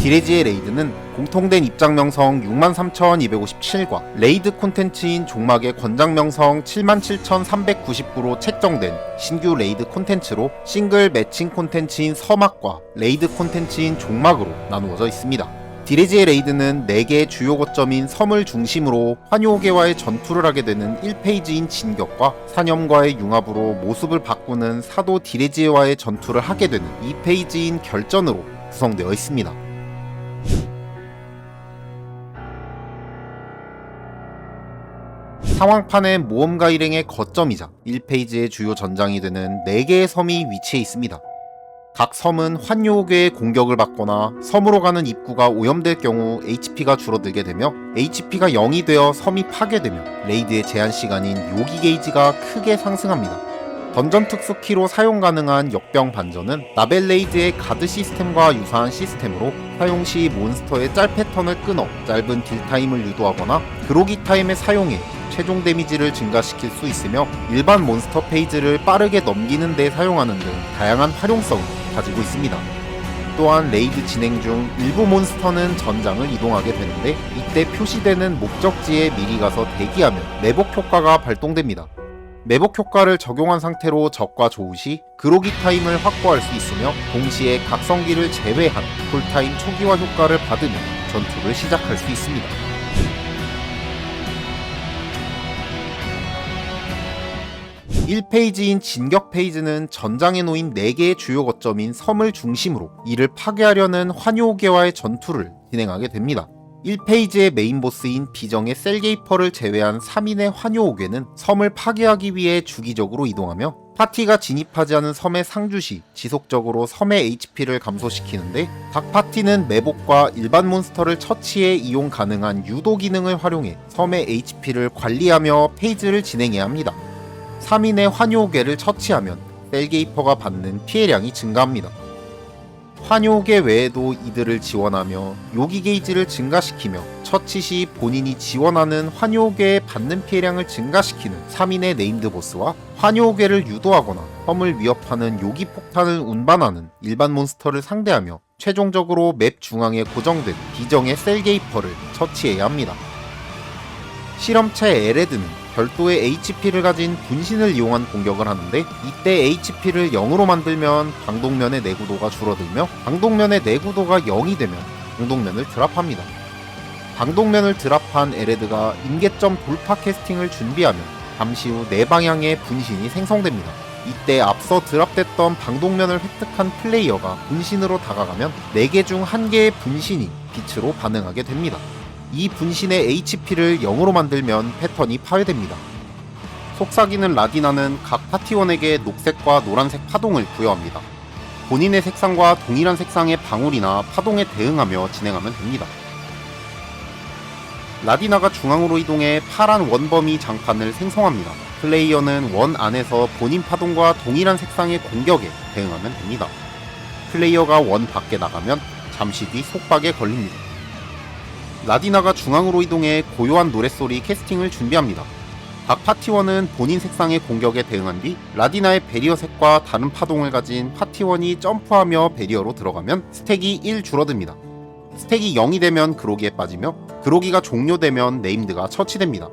디레지의 레이드는 공통된 입장 명성 63,257과 레이드 콘텐츠인 종막의 권장 명성 77,399로 책정된 신규 레이드 콘텐츠로 싱글 매칭 콘텐츠인 서막과 레이드 콘텐츠인 종막으로 나누어져 있습니다. 디레지의 레이드는 4개의 주요 거점인 섬을 중심으로 환요계와의 전투를 하게 되는 1페이지인 진격과 사념과의 융합으로 모습을 바꾸는 사도 디레지와의 전투를 하게 되는 2페이지인 결전으로 구성되어 있습니다. 상황판의 모험가 일행의 거점이자 1페이지의 주요 전장이 되는 4개의 섬이 위치해 있습니다. 각 섬은 환요계의 공격을 받거나 섬으로 가는 입구가 오염될 경우 HP가 줄어들게 되며 HP가 0이 되어 섬이 파괴되며 레이드의 제한 시간인 요기 게이지가 크게 상승합니다. 던전 특수 키로 사용 가능한 역병 반전은 라벨 레이드의 가드 시스템과 유사한 시스템으로 사용 시 몬스터의 짤 패턴을 끊어 짧은 딜 타임을 유도하거나 그로기 타임에 사용해 최종 데미지를 증가시킬 수 있으며 일반 몬스터 페이지를 빠르게 넘기는 데 사용하는 등 다양한 활용성을 가지고 있습니다. 또한 레이드 진행 중 일부 몬스터는 전장을 이동하게 되는데 이때 표시되는 목적지에 미리 가서 대기하면 매복 효과가 발동됩니다. 매복 효과를 적용한 상태로 적과 조우 시 그로기 타임을 확보할 수 있으며 동시에 각성기를 제외한 쿨타임 초기화 효과를 받으며 전투를 시작할 수 있습니다. 1페이지인 진격 페이지는 전장에 놓인 4개의 주요 거점인 섬을 중심으로 이를 파괴하려는 환요계와의 전투를 진행하게 됩니다. 1페이지의 메인 보스인 비정의 셀게이퍼를 제외한 3인의 환요옥괴는 섬을 파괴하기 위해 주기적으로 이동하며 파티가 진입하지 않은 섬의 상주 시 지속적으로 섬의 HP를 감소시키는데 각 파티는 매복과 일반 몬스터를 처치해 이용 가능한 유도 기능을 활용해 섬의 HP를 관리하며 페이지를 진행해야 합니다. 3인의 환요계를 처치하면 셀게이퍼가 받는 피해량이 증가합니다. 환요계 외에도 이들을 지원하며 요기 게이지를 증가시키며 처치 시 본인이 지원하는 환요계에 받는 피해량을 증가시키는 3인의 네임드 보스와 환요계를 유도하거나 섬을 위협하는 요기 폭탄을 운반하는 일반 몬스터를 상대하며 최종적으로 맵 중앙에 고정된 비정의 셀게이퍼를 처치해야 합니다. 실험체 에레드는 별도의 HP를 가진 분신을 이용한 공격을 하는데 이때 HP를 0으로 만들면 방독면의 내구도가 줄어들며 방독면의 내구도가 0이 되면 방독면을 드랍합니다. 방독면을 드랍한 에레드가 임계점 돌파 캐스팅을 준비하면 잠시 후 네 방향의 분신이 생성됩니다. 이때 앞서 드랍됐던 방독면을 획득한 플레이어가 분신으로 다가가면 4개 중 1개의 분신이 빛으로 반응하게 됩니다. 이 분신의 HP를 0으로 만들면 패턴이 파괴됩니다. 속삭이는 라디나는 각 파티원에게 녹색과 노란색 파동을 부여합니다. 본인의 색상과 동일한 색상의 방울이나 파동에 대응하며 진행하면 됩니다. 라디나가 중앙으로 이동해 파란 원범위 장판을 생성합니다. 플레이어는 원 안에서 본인 파동과 동일한 색상의 공격에 대응하면 됩니다. 플레이어가 원 밖에 나가면 잠시 뒤 속박에 걸립니다. 라디나가 중앙으로 이동해 고요한 노랫소리 캐스팅을 준비합니다. 각 파티원은 본인 색상의 공격에 대응한 뒤 라디나의 베리어 색과 다른 파동을 가진 파티원이 점프하며 베리어로 들어가면 스택이 1 줄어듭니다. 스택이 0이 되면 그로기에 빠지며 그로기가 종료되면 네임드가 처치됩니다.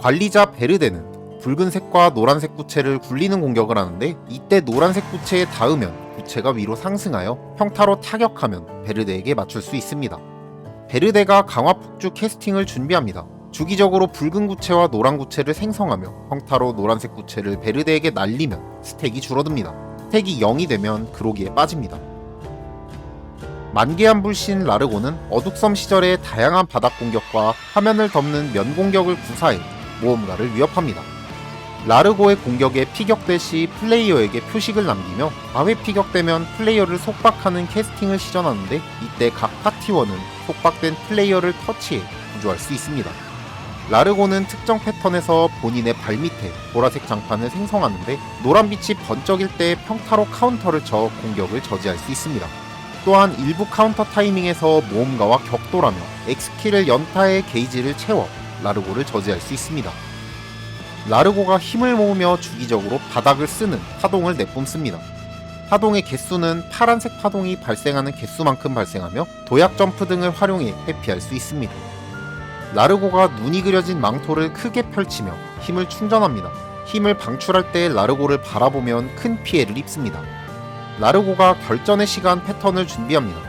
관리자 베르데는 붉은색과 노란색 구체를 굴리는 공격을 하는데 이때 노란색 구체에 닿으면 구체가 위로 상승하여 평타로 타격하면 베르데에게 맞출 수 있습니다. 베르데가 강화 폭주 캐스팅을 준비합니다. 주기적으로 붉은 구체와 노란 구체를 생성하며 평타로 노란색 구체를 베르데에게 날리면 스택이 줄어듭니다. 스택이 0이 되면 그로기에 빠집니다. 만개한 불신 라르고는 어둑섬 시절의 다양한 바닥 공격과 화면을 덮는 면 공격을 구사해 모험가를 위협합니다. 라르고의 공격에 피격될 시 플레이어에게 표식을 남기며 아회 피격되면 플레이어를 속박하는 캐스팅을 시전하는데 이때 각 파티원은 속박된 플레이어를 터치해 구조할 수 있습니다. 라르고는 특정 패턴에서 본인의 발밑에 보라색 장판을 생성하는데 노란빛이 번쩍일 때 평타로 카운터를 쳐 공격을 저지할 수 있습니다. 또한 일부 카운터 타이밍에서 모험가와 격돌하며 X키를 연타해 게이지를 채워 라르고를 저지할 수 있습니다. 라르고가 힘을 모으며 주기적으로 바닥을 쓰는 파동을 내뿜습니다. 파동의 개수는 파란색 파동이 발생하는 개수만큼 발생하며 도약 점프 등을 활용해 회피할 수 있습니다. 라르고가 눈이 그려진 망토를 크게 펼치며 힘을 충전합니다. 힘을 방출할 때 라르고를 바라보면 큰 피해를 입습니다. 라르고가 결전의 시간 패턴을 준비합니다.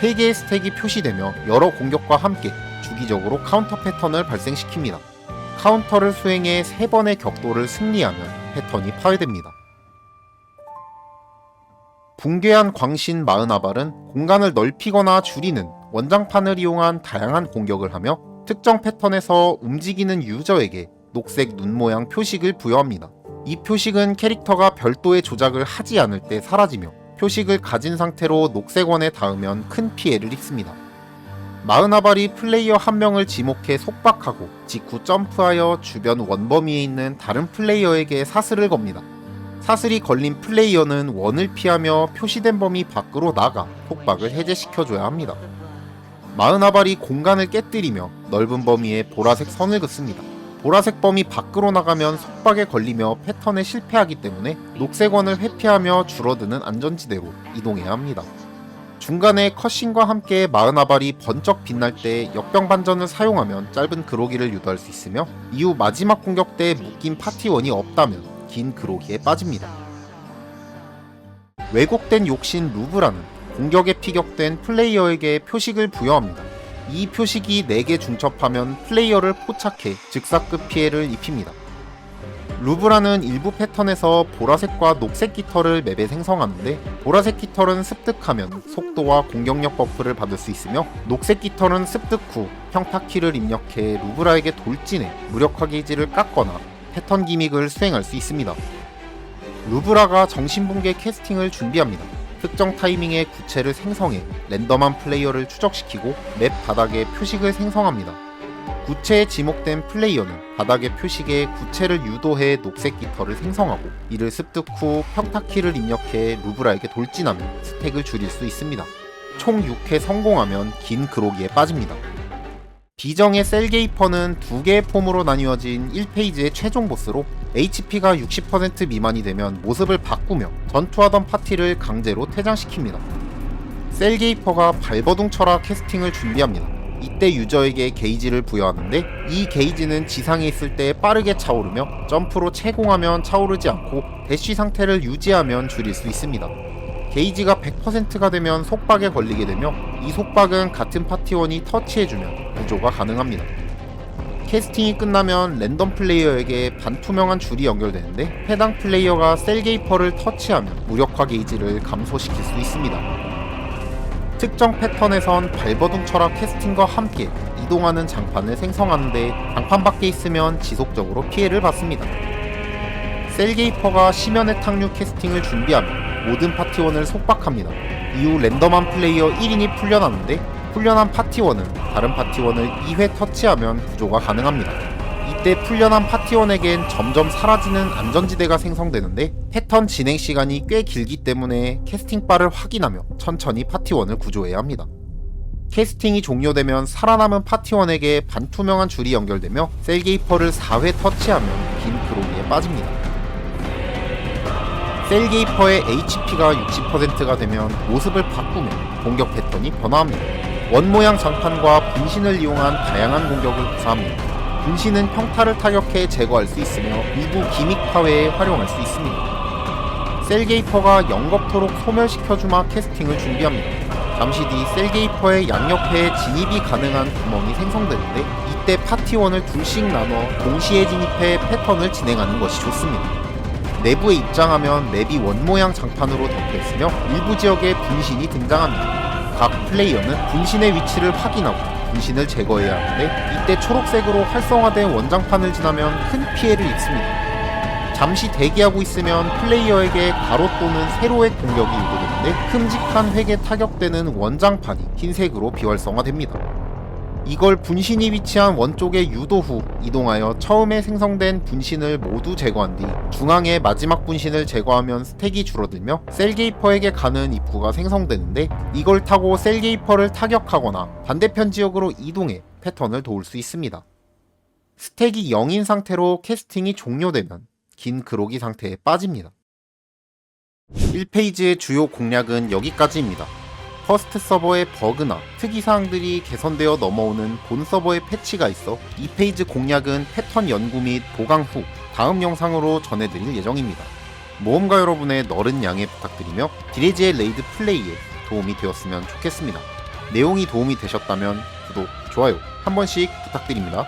3개의 스택이 표시되며 여러 공격과 함께 주기적으로 카운터 패턴을 발생시킵니다. 카운터를 수행해 3번의 격도를 승리하면 패턴이 파괴됩니다. 붕괴한 광신 마은아발은 공간을 넓히거나 줄이는 원장판을 이용한 다양한 공격을 하며 특정 패턴에서 움직이는 유저에게 녹색 눈 모양 표식을 부여합니다. 이 표식은 캐릭터가 별도의 조작을 하지 않을 때 사라지며 표식을 가진 상태로 녹색원에 닿으면 큰 피해를 입습니다. 마은아발이 플레이어 한 명을 지목해 속박하고 직후 점프하여 주변 원범위에 있는 다른 플레이어에게 사슬을 겁니다. 사슬이 걸린 플레이어는 원을 피하며 표시된 범위 밖으로 나가 속박을 해제시켜줘야 합니다. 마은아발이 공간을 깨뜨리며 넓은 범위에 보라색 선을 긋습니다. 보라색 범위 밖으로 나가면 속박에 걸리며 패턴에 실패하기 때문에 녹색 원을 회피하며 줄어드는 안전지대로 이동해야 합니다. 중간에 컷신과 함께 마은아발이 번쩍 빛날 때 역병 반전을 사용하면 짧은 그로기를 유도할 수 있으며 이후 마지막 공격 때 묶인 파티원이 없다면 긴 그로기에 빠집니다. 왜곡된 욕신 루브라는 공격에 피격된 플레이어에게 표식을 부여합니다. 이 표식이 4개 중첩하면 플레이어를 포착해 즉사급 피해를 입힙니다. 루브라는 일부 패턴에서 보라색과 녹색 깃털을 맵에 생성하는데 보라색 깃털은 습득하면 속도와 공격력 버프를 받을 수 있으며 녹색 깃털은 습득 후 평타키를 입력해 루브라에게 돌진해 무력화 게이지를 깎거나 패턴 기믹을 수행할 수 있습니다. 루브라가 정신붕괴 캐스팅을 준비합니다. 특정 타이밍에 구체를 생성해 랜덤한 플레이어를 추적시키고 맵 바닥에 표식을 생성합니다. 구체에 지목된 플레이어는 바닥의 표식에 구체를 유도해 녹색 깃털을 생성하고 이를 습득 후 평타키를 입력해 루브라에게 돌진하며 스택을 줄일 수 있습니다. 총 6회 성공하면 긴 그로기에 빠집니다. 비정의 셀게이퍼는 두 개의 폼으로 나뉘어진 1페이지의 최종 보스로 HP가 60% 미만이 되면 모습을 바꾸며 전투하던 파티를 강제로 퇴장시킵니다. 셀게이퍼가 발버둥 철학 캐스팅을 준비합니다. 이때 유저에게 게이지를 부여하는데 이 게이지는 지상에 있을 때 빠르게 차오르며 점프로 채공하면 차오르지 않고 대쉬 상태를 유지하면 줄일 수 있습니다. 게이지가 100%가 되면 속박에 걸리게 되며 이 속박은 같은 파티원이 터치해주면 구조가 가능합니다. 캐스팅이 끝나면 랜덤 플레이어에게 반투명한 줄이 연결되는데 해당 플레이어가 셀 게이퍼를 터치하면 무력화 게이지를 감소시킬 수 있습니다. 특정 패턴에선 발버둥 철학 캐스팅과 함께 이동하는 장판을 생성하는데 장판 밖에 있으면 지속적으로 피해를 받습니다. 셀게이퍼가 심연의 탁류 캐스팅을 준비하면 모든 파티원을 속박합니다. 이후 랜덤한 플레이어 1인이 풀려나는데 풀려난 파티원은 다른 파티원을 2회 터치하면 구조가 가능합니다. 이때 풀려난 파티원에겐 점점 사라지는 안전지대가 생성되는데 패턴 진행 시간이 꽤 길기 때문에 캐스팅바를 확인하며 천천히 파티원을 구조해야 합니다. 캐스팅이 종료되면 살아남은 파티원에게 반투명한 줄이 연결되며 셀게이퍼를 4회 터치하면 긴 그로기에 빠집니다. 셀게이퍼의 HP가 60%가 되면 모습을 바꾸며 공격 패턴이 변화합니다. 원 모양 장판과 분신을 이용한 다양한 공격을 구사합니다. 분신은 평타를 타격해 제거할 수 있으며 일부 기믹 파괴에 활용할 수 있습니다. 셀게이퍼가 영겁토록 소멸시켜주마 캐스팅을 준비합니다. 잠시 뒤 셀게이퍼의 양옆에 진입이 가능한 구멍이 생성되는데 이때 파티원을 둘씩 나눠 동시에 진입해 패턴을 진행하는 것이 좋습니다. 내부에 입장하면 맵이 원모양 장판으로 덮여있으며 일부 지역에 분신이 등장합니다. 각 플레이어는 분신의 위치를 확인하고 분신을 제거해야 하는데 이때 초록색으로 활성화된 원장판을 지나면 큰 피해를 입습니다. 잠시 대기하고 있으면 플레이어에게 가로 또는 세로의 공격이 유도되는데 큼직한 획에 타격되는 원장판이 흰색으로 비활성화됩니다. 이걸 분신이 위치한 원 쪽에 유도 후 이동하여 처음에 생성된 분신을 모두 제거한 뒤 중앙의 마지막 분신을 제거하면 스택이 줄어들며 셀게이퍼에게 가는 입구가 생성되는데 이걸 타고 셀게이퍼를 타격하거나 반대편 지역으로 이동해 패턴을 도울 수 있습니다. 스택이 0인 상태로 캐스팅이 종료되면 긴 그로기 상태에 빠집니다. 1페이지의 주요 공략은 여기까지입니다. 퍼스트 서버의 버그나 특이사항들이 개선되어 넘어오는 본 서버의 패치가 있어 2페이지 공략은 패턴 연구 및 보강 후 다음 영상으로 전해드릴 예정입니다. 모험가 여러분의 너른 양해 부탁드리며 디레지의 레이드 플레이에 도움이 되었으면 좋겠습니다. 내용이 도움이 되셨다면 구독, 좋아요 한 번씩 부탁드립니다.